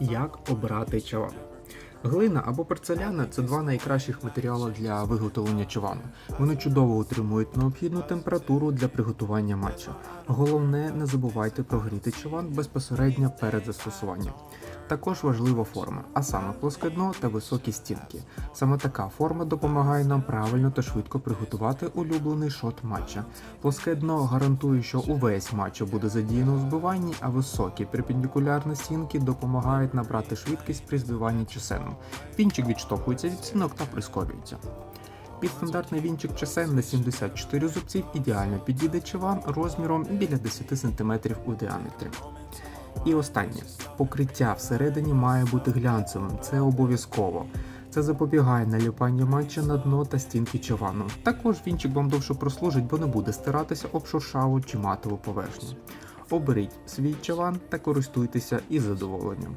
Як обрати чаван? Глина або порцеляна це два найкращих матеріали для виготовлення чавану. Вони чудово утримують необхідну температуру для приготування матча. Головне, не забувайте прогріти чаван безпосередньо перед застосуванням. Також важлива форма, а саме плоске дно та високі стінки. Саме така форма допомагає нам правильно та швидко приготувати улюблений шот матча. Плоске дно гарантує, що увесь матч буде задіяно у збиванні, а високі перпендикулярні стінки допомагають набрати швидкість при збиванні часеном. Вінчик відштовхується від стінок та прискорюється. Під стандартний вінчик часен на 74 зубців ідеально підійде чаван розміром біля 10 см у діаметрі. І останнє покриття всередині має бути глянцевим, це обов'язково. Це запобігає наліпанню матча на дно та стінки чавану. Також вінчик вам довше прослужить, бо не буде стиратися об шуршаву чи матову поверхню. Оберіть свій чаван та користуйтеся із задоволенням.